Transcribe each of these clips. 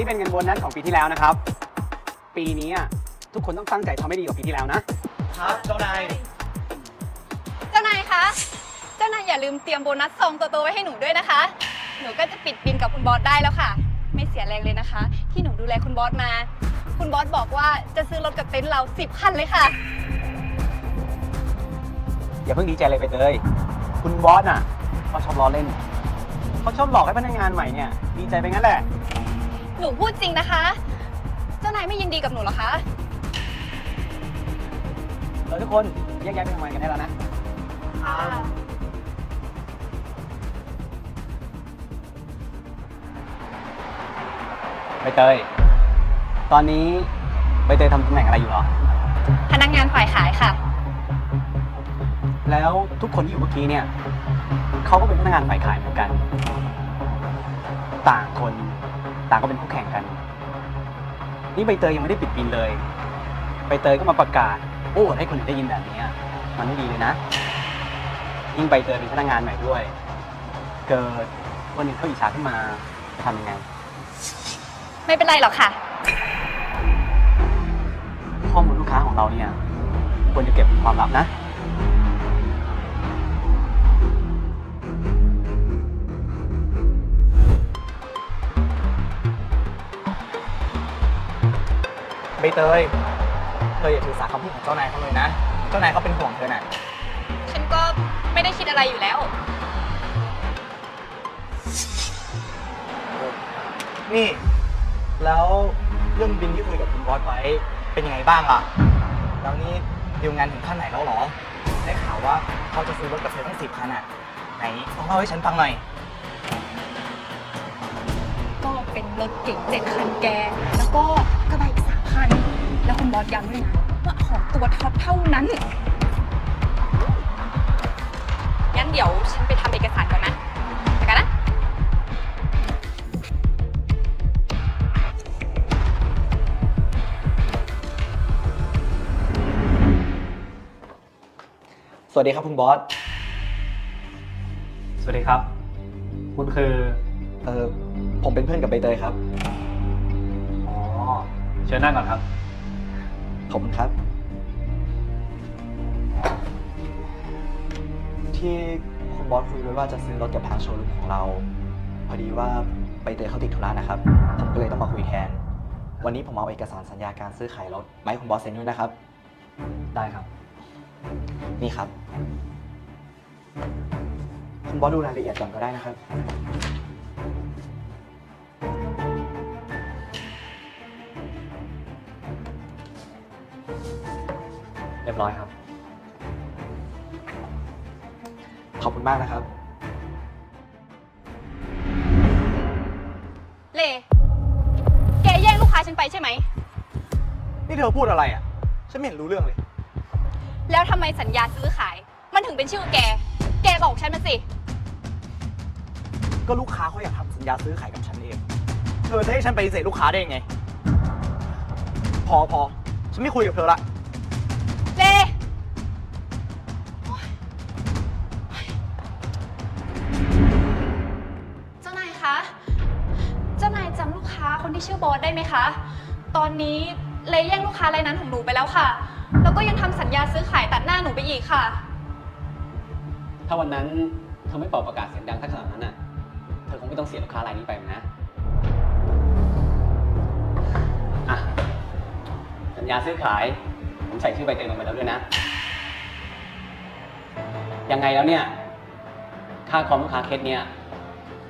นี่เป็นเงินโบนัสของปีที่แล้วนะครับ ปีนี้อะทุกคนต้องตั้งใจทำให้ดีกว่าปีที่แล้วนะ ครับเจ้านายเจ้านายคะ เจ้านายอย่าลืมเตรียมโบนัสซองโตๆไว้ให้หนูด้วยนะคะ หนูก็จะปิดบินกับคุณบอสได้แล้วค่ะ ไม่เสียแรงเลยนะคะ ที่หนูดูแลคุณบอสมา คุณบอสบอกว่าจะซื้อรถกับเต็นท์เราสิบคันเลยค่ะ อย่าเพิ่งดีใจเลยไปเตยคุณบอสอะเขาชอบล้อเล่นเขาชอบหลอกให้พนักงานใหม่เนี่ยดีใจไปงั้นแหละ หนูพูดจริงนะคะ เจ้านายไม่ยินดีกับหนูเหรอคะ เออทุกคนแยกย้ายไปทำงานกันได้แล้วนะ ใบเตย ตอนนี้ใบเตยทำตำแหน่งอะไรอยู่เหรอ พนักงานฝ่ายขายค่ะ แล้วทุกคนที่อยู่เมื่อกี้เนี่ยเขาก็เป็นพนักงานฝ่ายขายเหมือนกัน ต่างคน ต่างก็เป็นคู่แข่งกัน นี่ใบเตยยังไม่ได้ปิดบินเลย ใบเตยก็มาประกาศ โอ้ให้คนอื่นได้ยินแบบนี้อะมันไม่ดีเลยนะ ยิ่งใบเตยเป็นพนักงานใหม่ด้วย เกิดคนอื่นเขาอิจฉาขึ้นมาจะทำยังไง ไม่เป็นไรหรอกค่ะ ข้อมูลลูกค้าของเราเนี่ยควรจะเก็บเป็นความลับนะ ใบเตยเธออย่าถือสาคำพูดของเจ้านายเขาเลยนะ เจ้านายเขาเป็นห่วงเธอน่ะ ฉันก็ไม่ได้คิดอะไรอยู่แล้ว นี่ แล้วเรื่องบินที่คุยกับคุณบอสไว้เป็นยังไงบ้างล่ะแล้วนี่ดีลงานถึงขั้นไหนแล้วเหรอ ได้ข่าวว่าเขาจะซื้อรถกับเธอทั้งสิบคันอะ ไหนลองเล่าให้ฉันฟังหน่อย ก็เป็นรถเก๋งเจ็ดคันแก แล้วก็ แล้วคุณบอสย้ำด้วยนะว่าของตัวท็อปเท่านั้น งั้นเดี๋ยวฉันไปทำเอกสารก่อนนะไปกันนะ สวัสดีครับคุณบอส สวัสดีครับ คุณคือเออผมเป็นเพื่อนกับใบเตยครับ อ๋อ เชิญนั่งก่อนครับ ขอบคุณครับ ที่คุณบอสคุยไว้ว่าจะซื้อรถกับทางโชว์รูมของเรา พอดีว่าใบเตยเขาติดธุระนะครับ ผมก็เลยต้องมาคุยแทน วันนี้ผมเอาเอกสารสัญญาการซื้อขายรถมาให้คุณบอสเซ็นด้วยนะครับ ได้ครับ นี่ครับ คุณบอสดูรายละเอียดก่อนก็ได้นะครับ รียบร้อยครับ ขอบคุณมากนะครับ เล่แกแย่งลูกค้าฉันไปใช่ไหม นี่เธอพูดอะไรอะ ฉันไม่เห็นรู้เรื่องเลย แล้วทำไมสัญญาซื้อขาย มันถึงเป็นชื่อแก แกบอกฉันมาสิ ก็ลูกค้าเขาอยากทำสัญญาซื้อขายกับฉันเอง เธอจะให้ฉันไปฏิเสธลูกค้าได้ยังไง พอพอฉันไม่คุยกับเธอละ คนที่ชื่อบอสได้ไหมคะ ตอนนี้เลยแย่งลูกค้ารายนั้นของหนูไปแล้วค่ะ แล้วก็ยังทำสัญญาซื้อขายตัดหน้าหนูไปอีกค่ะ ถ้าวันนั้นเธอไม่เป่าประกาศเสียงดังสักขนาดนั้นน่ะ เธอคงไม่ต้องเสียลูกค้ารายนี้ไปหรอกนะ อะ สัญญาซื้อขาย ผมใส่ชื่อใบเตยลงไปแล้วด้วยนะ ยังไงแล้วเนี่ย ค่าคอมลูกค้าเคสเนี่ย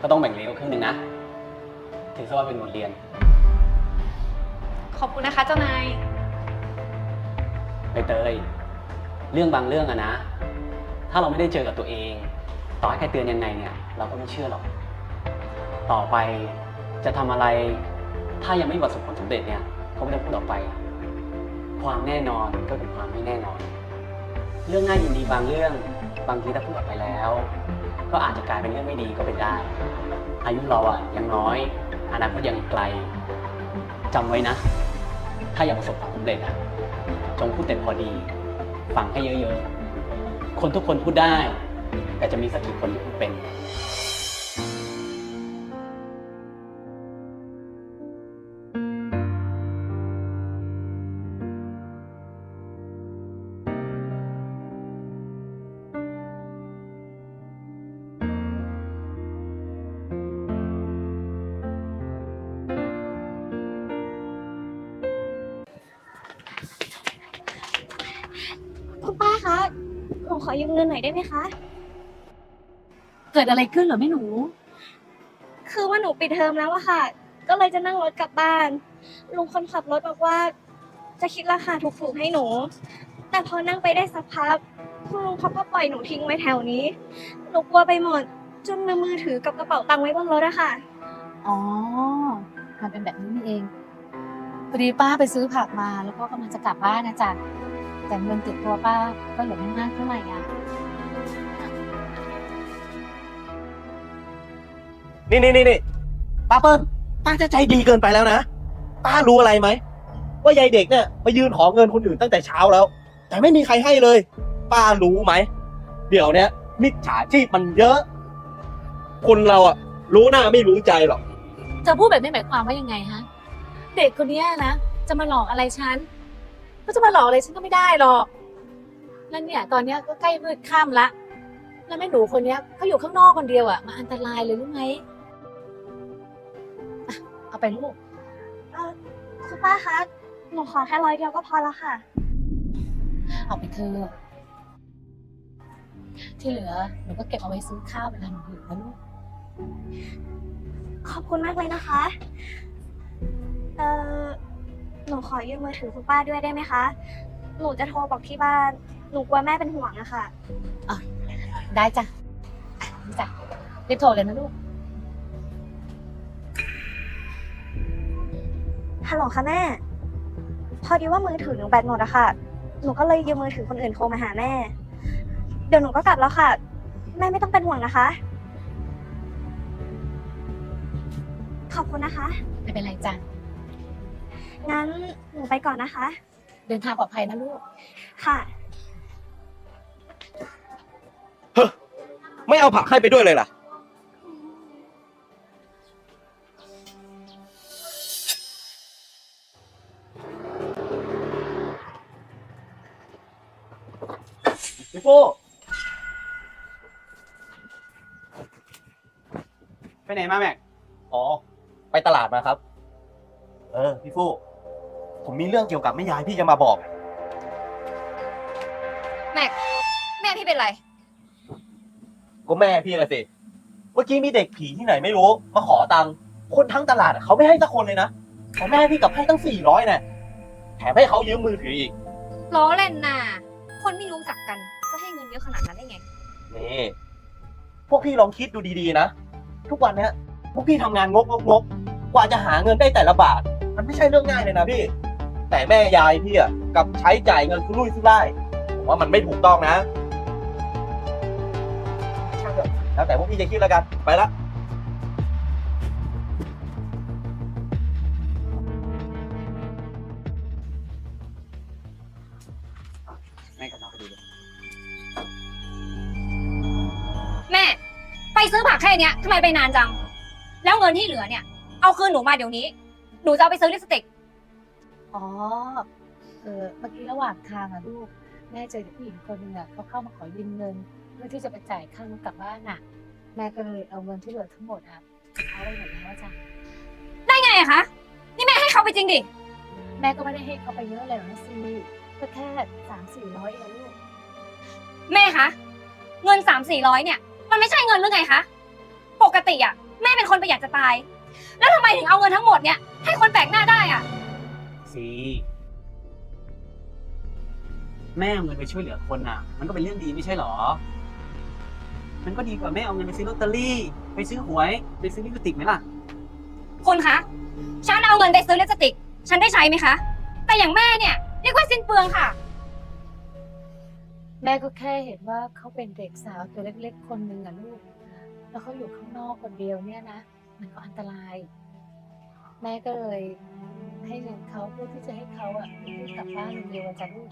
ก็ต้องแบ่งเลี้ยวครึ่งหนึ่งนะ ถือซะว่าเป็นบทเรียน ขอบคุณนะคะเจ้านาย ใบเตย เรื่องบางเรื่องอะนะ ถ้าเราไม่ได้เจอกับตัวเอง ต่อให้ใครเตือนยังไงเนี่ย เราก็ไม่เชื่อหรอก ต่อไปจะทำอะไร ถ้ายังไม่ประสบผลสำเร็จเนี่ยก็ไม่ต้องพูดออกไป ความแน่นอนก็คือความไม่แน่นอน เรื่องง่ายยินดีบางเรื่อง บางทีถ้าพูดออกไปแล้ว ก็อาจจะกลายเป็นเรื่องไม่ดีก็เป็นได้ อายุเราอะยังน้อย อนาคตยังไกลจำไว้นะ ถ้าอยากประสบความสำเร็จอะจงพูดแต่พอดี ฟังให้เยอะๆ คนทุกคนพูดได้ แต่จะมีสักกี่คนที่พูดเป็น ขอยืมเงินหน่อยได้ไหมคะ เกิดอะไรขึ้นเหรอแม่หนู คือว่าหนูปิดเทอมแล้วอะค่ะ ก็เลยจะนั่งรถกลับบ้าน ลุงคนขับรถบอกว่า จะคิดราคาถูกๆให้หนู แต่พอนั่งไปได้สักพักคุณลุงเขาก็ปล่อยหนูทิ้งไว้แถวนี้ หนูกลัวไปหมด จนลืมมือถือกับกระเป๋าตังค์ไว้บนรถอะค่ะ อ๋อ มันเป็นแบบนี้นี่เอง พอดีป้าไปซื้อผักมาแล้วก็กำลังจะกลับบ้านนะจ๊ะ แต่เงินติดตัวป้าก็เหลือไม่มากเท่าไหร่อะนี่นี่นี่นี่ป้าเปิ้ลป้าจะใจดีเกินไปแล้วนะป้ารู้อะไรไหมว่ายายเด็กเนี่ยมายืนขอเงินคนอื่นตั้งแต่เช้าแล้ว แต่ไม่มีใครให้เลย ป้ารู้ไหมเดี๋ยวเนี้ยมิจฉาชีพมันเยอะ คนเราอะรู้หน้าไม่รู้ใจหรอก จะพูดแบบนี้หมายความว่ายังไงฮะ เด็กคนเนี้ยนะ จะมาหลอกอะไรฉัน ก็จะมาหลอกอะไรฉันก็ไม่ได้หรอกแล้วเนี่ย ตอนเนี้ยก็ใกล้มืดค่ำละ แล้วแม่หนูคนเนี้ยเขาอยู่ข้างนอกคนเดียวอะมาอันตรายเลยรู้ไหมอะเอาไปลูก เออคุณป้าคะ หนูขอแค่ร้อยเดียวก็พอแล้วค่ะ เอาไปเถอะที่เหลือหนูก็เก็บเอาไว้ซื้อข้าวเวลาหนูหิวนะลูก ขอบคุณมากเลยนะคะ เออ หนูขอยืมมือถือคุณป้าด้วยได้ไหมคะ หนูจะโทรบอกที่บ้าน หนูกลัวแม่เป็นห่วงอะค่ะ ได้จ้ะอะนี่จ้ะรีบโทรเลยนะลูก ฮัลโหลค่ะแม่ พอดีว่ามือถือหนูแบตหมดอะค่ะ หนูก็เลยยืมมือถือคนอื่นโทรมาหาแม่ เดี๋ยวหนูก็กลับแล้วค่ะ แม่ไม่ต้องเป็นห่วงนะคะ ขอบคุณนะคะ ไม่เป็นไรจ้ะ งั้นหนูไปก่อนนะคะ เดินทางปลอดภัยนะลูก ค่ะไม่เอาผักให้ไปด้วยเลยล่ะ พี่โป้ไปไหนมาแม็ก อ๋อ ไปตลาดมาครับ เออ พี่ฟู ผมมีเรื่องเกี่ยวกับแม่ยายพี่จะมาบอก แม็ก แม่พี่เป็นไร ก็แม่พี่ละสิ เมื่อกี้มีเด็กผีที่ไหนไม่รู้ มาขอตังค์คนทั้งตลาดอะเขาไม่ให้สักคนเลยนะของแม่พี่กลับให้ตั้งสี่ร้อยเนี่ยแถมให้เขายืมมือถืออีก ล้อเล่นน่ะ คนไม่รู้จักกัน จะให้เงินเยอะขนาดนั้นได้ไง นี่ พวกพี่ลองคิดดูดีๆนะ ทุกวันเนี้ยพวกพี่ทำงานงกงกงกกว่าจะหาเงินได้แต่ละบาท มันไม่ใช่เรื่องง่ายเลยนะพี่ แต่แม่ยายพี่อะกับใช้จ่ายเงินสุรุ่ยสุร่ายผมว่ามันไม่ถูกต้องนะช่างเถอะแล้วแต่พวกพี่จะคิดแล้วกันไปละแม่กับเราไปดูเลยแม่ ไปซื้อผักแค่เนี้ยทำไมไปนานจัง แล้วเงินที่เหลือเนี่ย เอาคืนหนูมาเดี๋ยวนี้ หนูจะเอาไปซื้อลิปสติก อ๋อ เออเมื่อกี้ระหว่างทางอะลูก แม่เจอเด็กผู้หญิงคนหนึ่งอะเขาเข้ามาขอยืมเงิน เพื่อที่จะไปจ่ายค่ารถกลับบ้านน่ะแม่ก็เลยเอาเงินที่เหลือทั้งหมดอะเอาไปหมดแล้วจ้ะได้ไงอะคะ นี่แม่ให้เขาไปจริงดิ แม่ก็ไม่ได้ให้เขาไปเยอะเลยหรอกนะซีก็แค่สามสี่ร้อยเองลูก แม่คะ เงินสามสี่ร้อยเนี่ย มันไม่ใช่เงินหรือไงคะ ปกติอะแม่เป็นคนประหยัดจะตาย แล้วทำไมถึงเอาเงินทั้งหมดเนี่ยให้คนแปลกหน้าได้อะ สิ แม่เอาเงินไปช่วยเหลือคนอะ มันก็เป็นเรื่องดีไม่ใช่หรอ มันก็ดีกว่าแม่เอาเงินไปซื้อลอตเตอรี่ ไปซื้อหวย ไปซื้อลิปสติกไหมล่ะ คุณคะ ฉันเอาเงินไปซื้อลิปสติก ฉันได้ใช้ไหมคะ แต่อย่างแม่เนี่ยเรียกว่าสิ้นเปลืองค่ะ แม่ก็แค่เห็นว่าเขาเป็นเด็กสาวตัวเล็กๆ คนหนึ่งอะลูก แล้วเขาอยู่ข้างนอกคนเดียวเนี่ยนะ มันก็อันตราย แม่ก็เลย ให้เงินเขาเพื่อที่จะให้เขาอะรีบกลับบ้านเร็วๆอะจ้ะลูก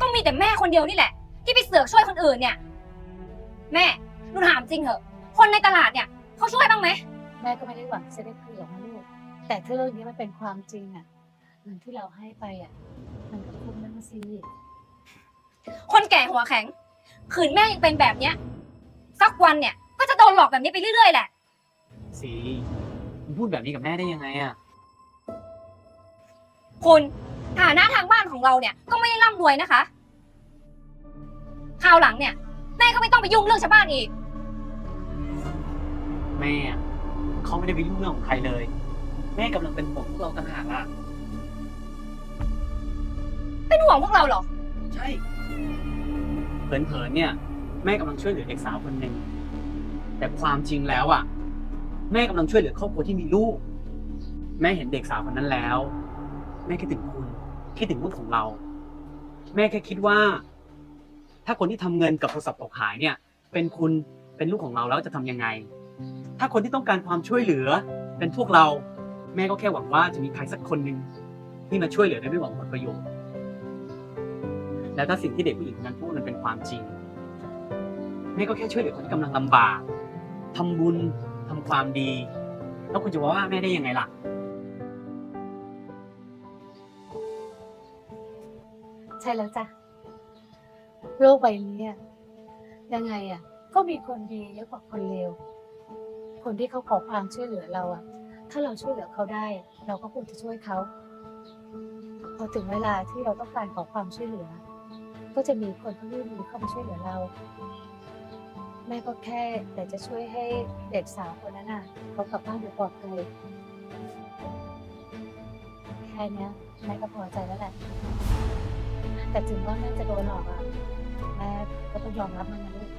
ต้องมีแต่แม่คนเดียวนี่แหละ ที่ไปเสือกช่วยคนอื่นเนี่ย แม่หนูถามจริงเหอะ คนในตลาดเนี่ยเขาช่วยบ้างไหมแม่ก็ไม่ได้หวังจะได้คืนหรอกนะลูกแต่ถ้าเรื่องนี้มันเป็นความจริงอะเงินที่เราให้ไปอะมันก็คุ้มนะสิคนแก่หัวแข็ง ขืนแม่ยังเป็นแบบเนี้ยสักวันเนี่ย ก็จะโดนหลอกแบบนี้ไปเรื่อยๆแหละสิคุณพูดแบบนี้กับแม่ได้ยังไงอะ คุณฐานะทางบ้านของเราเนี่ยก็ไม่ได้ร่ำรวยนะคะคราวหลังเนี่ยแม่ก็ไม่ต้องไปยุ่งเรื่องชาวบ้านอีก แม่อะเขาไม่ได้ไปยุ่งเรื่องของใครเลย แม่กำลังเป็นห่วงพวกเราต่างหากล่ะ เป็นห่วงพวกเราเหรอ ใช่เผินๆเนี่ย แม่กำลังช่วยเหลือเด็กสาวคนหนึ่งแต่ความจริงแล้วอะ แม่กำลังช่วยเหลือครอบครัวที่มีลูก แม่เห็นเด็กสาวคนนั้นแล้ว แม่คิดถึงคุณ คิดถึงลูกของเรา แม่แค่คิดว่า ถ้าคนที่ทำเงินกับโทรศัพท์ตกหายเนี่ย เป็นคุณเป็นลูกของเราแล้วจะทำยังไง ถ้าคนที่ต้องการความช่วยเหลือ เป็นพวกเรา แม่ก็แค่หวังว่าจะมีใครสักคนหนึ่งที่มาช่วยเหลือโดยไม่หวังผลประโยชน์ แล้วถ้าสิ่งที่เด็กผู้หญิงคนนั้นพูดมันเป็นความจริง แม่ก็แค่ช่วยเหลือคนที่กำลังลำบากทำบุญทำความดี แล้วคุณจะว่าแม่ได้ยังไงล่ะ ใช่แล้วจ้ะ โลกใบนี้อะยังไงอะ ก็มีคนดีเยอะกว่าคนเลว คนที่เขาขอความช่วยเหลือเราอะ ถ้าเราช่วยเหลือเขาได้เราก็ควรจะช่วยเขา พอถึงเวลาที่เราต้องการขอความช่วยเหลือ ก็จะมีคนที่ยื่นมือเข้ามาช่วยเหลือเรา แม่ก็แค่อยากจะช่วยให้เด็กสาวคนนั้นน่ะเขากลับบ้านโดยปลอดภัยแค่เนี้ยแม่ก็พอใจแล้วแหละ แต่ถึงว่าแม่จะโดนหลอกอะแม่ก็ต้องยอมรับมันนะลูก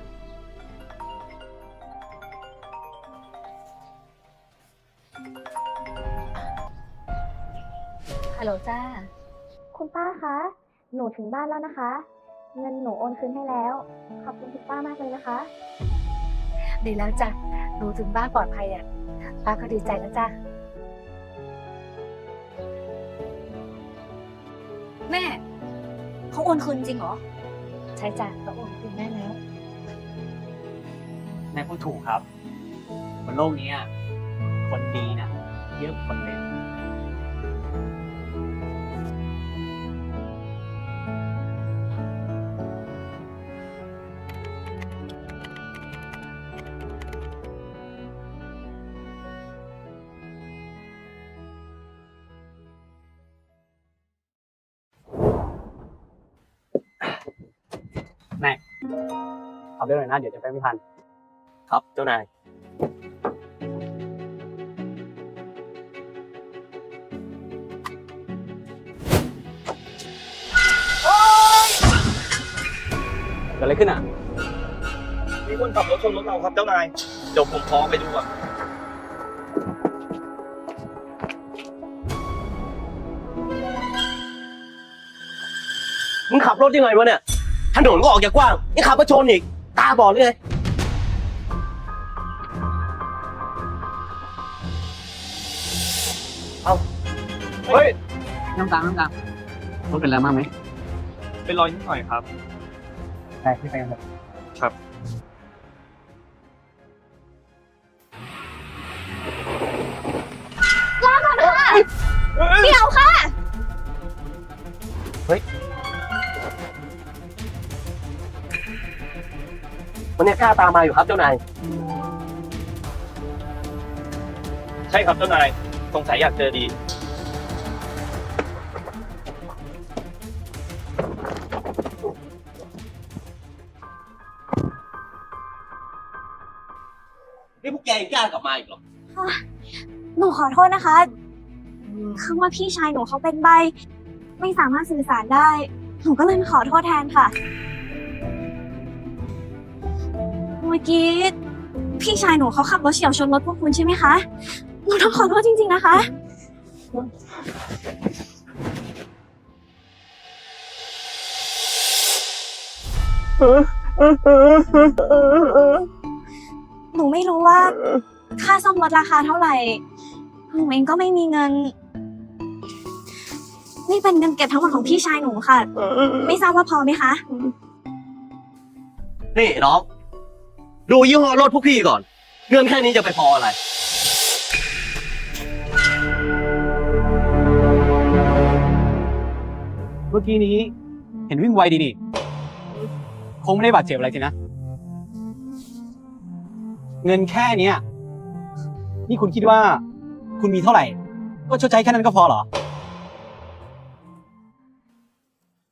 ฮัลโหลจ้า คุณป้าคะ หนูถึงบ้านแล้วนะคะ เงินหนูโอนคืนให้แล้ว ขอบคุณคุณป้ามากเลยนะคะ ดีแล้วจ้ะหนูถึงบ้านปลอดภัยอะป้าก็ดีใจแล้วจ้ะแม่ เขาโอนคืนจริงเหรอ ใช่จ้ะก็โอนคืนแม่แล้วแม่พูดถูกครับ บนโลกนี้อะคนดีนะเยอะกว่าคนเลว ขอเรื่องหน่อยนะ เดี๋ยวจะไปไม่ทัน ครับเจ้านาย เกิดอะไรขึ้นอะ มีคนขับรถชนรถเราครับเจ้านายเดี๋ยวผมขอไปดูอะมึงขับรถยังไงวะเนี่ย ถนนก็ออกจากกว้างยังขับมาชนอีก ตาบอดเลย เอาเฮ้ย น้ำตาลน้ำตาลรถเป็นอะไรมากไหมเป็นรอยนิดหน่อยครับ ใช่พี่ไปกันเถอะครับเดี๋ยวค่ะ มันยังกล้าตามมาอยู่ครับเจ้านาย ใช่ครับเจ้านาย สงสัยอยากเจอดี นี่พวกแกยังกล้ากลับมาอีกเหรอ หนูขอโทษนะคะ คือว่าพี่ชายหนูเขาเป็นใบ ไม่สามารถสื่อสารได้ หนูก็เลยมาขอโทษแทนค่ะ มื่อกี้พี่ชายหนูเขาขับรถเฉียวชนรถพวกคุณใช่ไหมคะ หนูต้องขอโทษจริงๆนะคะ หนูไม่รู้ว่าค่าซ่อมรถราคาเท่าไหร่ หนูเองก็ไม่มีเงิน นี่เป็นเงินเก็บทั้งหมดของพี่ชายหนูค่ะ ไม่ทราบว่าพอไหมคะ นี่น้อง ดูยี่ห้อรถพวกพี่ก่อน เงินแค่นี้จะไปพออะไร เมื่อกี้นี้เห็นวิ่งไวดีนี่ คงไม่ได้บาดเจ็บอะไรสินะ เงินแค่เนี้ยนี่คุณคิดว่า คุณมีเท่าไหร่ ก็ชดใช้แค่นั้นก็พอเหรอ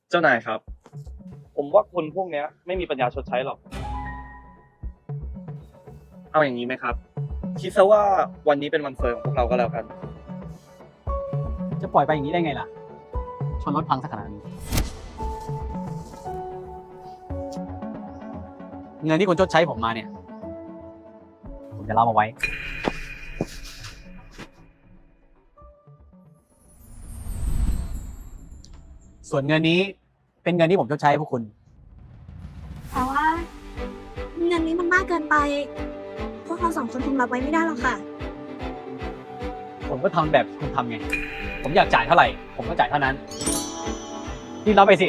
เจ้านายครับ ผมว่าคนพวกเนี้ย ไม่มีปัญญาชดใช้หรอก เอาอย่างนี้ไหมครับ คิดซะว่าวันนี้เป็นวันเฟอร์ของพวกเราก็แล้วกัน จะปล่อยไปอย่างนี้ได้ไงล่ะ ชนรถพังสักขนาดนี้ เงินที่คุณชดใช้ผมมาเนี่ย ผมจะเล่ามาไว้ ส่วนเงินนี้เป็นเงินที่ผมชดใช้ให้พวกคุณ แต่ว่า เงินนี้มันมากเกินไปพ วกเราสองคนคงรับไว้ไม่ได้หรอกค่ะ ผมก็ทำแบบคุณทำไง ผมอยากจ่ายเท่าไหร่ ผมก็จ่ายเท่านั้นที่รับไปสิ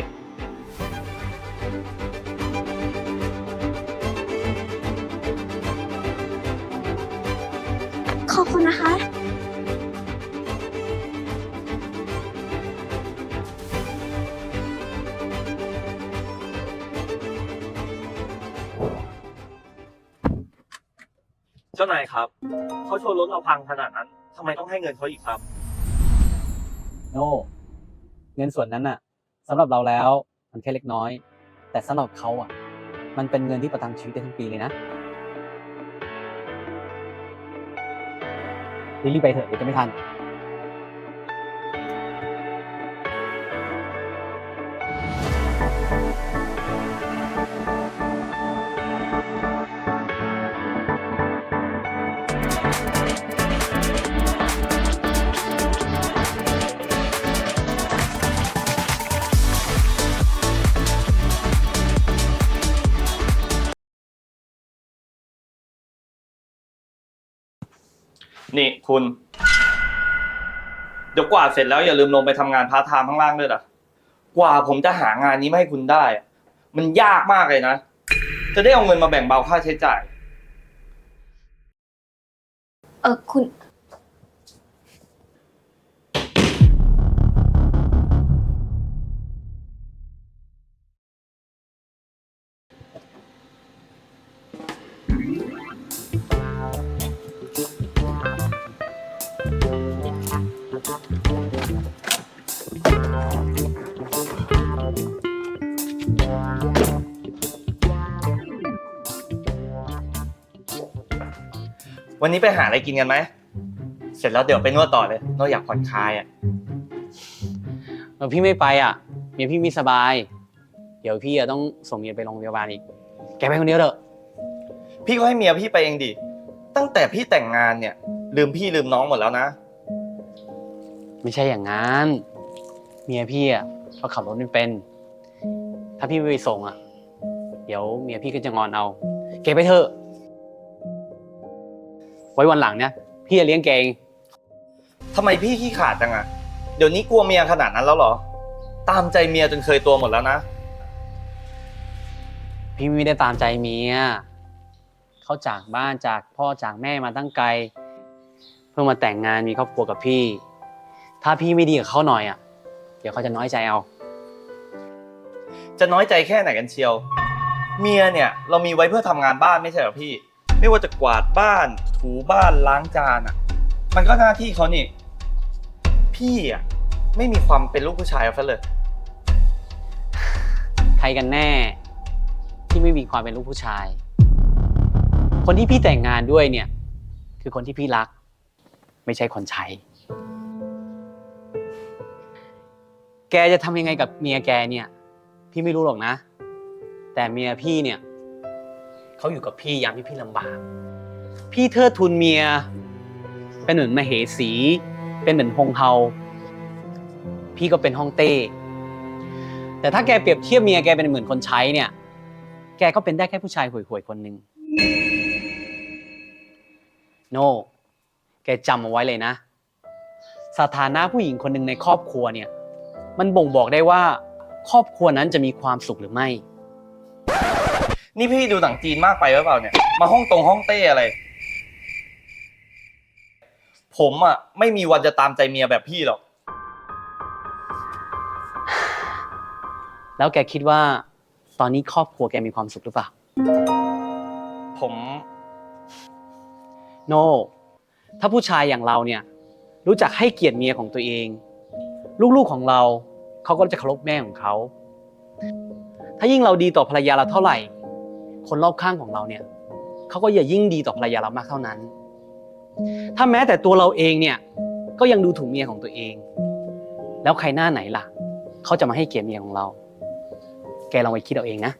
พังขนาดนั้นทำไมต้องให้เงินเขาอีกครับ โน่เงินส่วนนั้นน่ะสำหรับเราแล้วมันแค่เล็กน้อย แต่สำหรับเขาอะ มันเป็นเงินที่ประทังชีวิตได้ทั้งปีเลยนะรีบๆไปเถอะเดี๋ยวจะไม่ทัน นี่คุณ เดี๋ยวกวาดเสร็จแล้วอย่าลืมลงไปทำงานพาร์ทไทม์ข้างล่างด้วยล่ะ กว่าผมจะหางานนี้มาให้คุณได้อะมันยากมากเลยนะ จะได้เอาเงินมาแบ่งเบาค่าใช้จ่าย เออคุณ วันนี้ไปหาอะไรกินกันไหม เสร็จแล้วเดี๋ยวไปนวดต่อเลยนวดอยากผ่อนคลายอะเออพี่ไม่ไปอะเมียพี่ไมีสบาย เดี๋ยวพี่อะต้องส่งเมียไปโรงพยาบาลอีก แกไปคนเดียวเถอะ พี่ก็ให้เมียพี่ไปเองดิ ตั้งแต่พี่แต่งงานเนี่ย ลืมพี่ลืมน้องหมดแล้วนะ ไม่ใช่อย่างนั้น เมียพี่อะเขาขับรถไม่เป็น ถ้าพี่ไม่ไปส่งอะ เดี๋ยวเมียพี่ก็จะงอนเอา แกไปเถอะ ไว้วันหลังเนี่ยพี่จะเลี้ยงแกเองทำไมพี่ขี้ขาดจังอะเดี๋ยวนี้กลัวเมียขนาดนั้นแล้วเหรอ ตามใจเมียจนเคยตัวหมดแล้วนะ พี่ไม่ได้ตามใจเมียเขาจากบ้านจากพ่อจากแม่มาตั้งไกล เพื่อมาแต่งงานมีครอบครัวกับพี่ ถ้าพี่ไม่ดีกับเขาหน่อยอะ เดี๋ยวเขาจะน้อยใจเอา จะน้อยใจแค่ไหนกันเชียว เมียเนี่ยเรามีไว้เพื่อทำงานบ้านไม่ใช่เหรอพี่ ไม่ว่าจะกวาดบ้าน ถูบ้านล้างจานอะ มันก็หน้าที่เขานี่ พี่อะไม่มีความเป็นลูกผู้ชายเอาซะเลย ใครกันแน่ ที่ไม่มีความเป็นลูกผู้ชาย คนที่พี่แต่งงานด้วยเนี่ย คือคนที่พี่รัก ไม่ใช่คนใช้ แกจะทำยังไงกับเมียแกเนี่ย พี่ไม่รู้หรอกนะ แต่เมียพี่เนี่ย เขาอยู่กับพี่ยามที่พี่ลำบาก พี่เทิดทุนเมีย เป็นเหมือนมเหสี เป็นเหมือนฮงเฮา พี่ก็เป็นฮ่องเต้ แต่ถ้าแกเปรียบเทียบเมียแกเป็นเหมือนคนใช้เนี่ย แกก็เป็นได้แค่ผู้ชายห่วยๆคนหนึ่งโนแกจำเอาไว้เลยนะ สถานะผู้หญิงคนหนึ่งในครอบครัวเนี่ย มันบ่งบอกได้ว่า ครอบครัวนั้นจะมีความสุขหรือไม่ นี่พี่ดูหนังจีนมากไปหรือเปล่าเนี่ย มาห้องตรงห้องเต้อะไร ผมอะไม่มีวันจะตามใจเมียแบบพี่หรอก แล้วแกคิดว่า ตอนนี้ครอบครัวแกมีความสุขหรือเปล่า ผม โน ถ้าผู้ชายอย่างเราเนี่ย รู้จักให้เกียรติเมียของตัวเอง ลูกๆของเราเขาก็จะเคารพแม่ของเขา ถ้ายิ่งเราดีต่อภรรยาเราเท่าไหร่ คนรอบข้างของเราเนี่ยเขาก็อย่ายิ่งดีต่อภรรยาเรามากเท่านั้น ถ้าแม้แต่ตัวเราเองเนี่ยก็ยังดูถูกเมียของตัวเอง แล้วใครหน้าไหนล่ะเขาจะมาให้เกียรติเมียของเรา แกลองไปคิดเอาเองนะ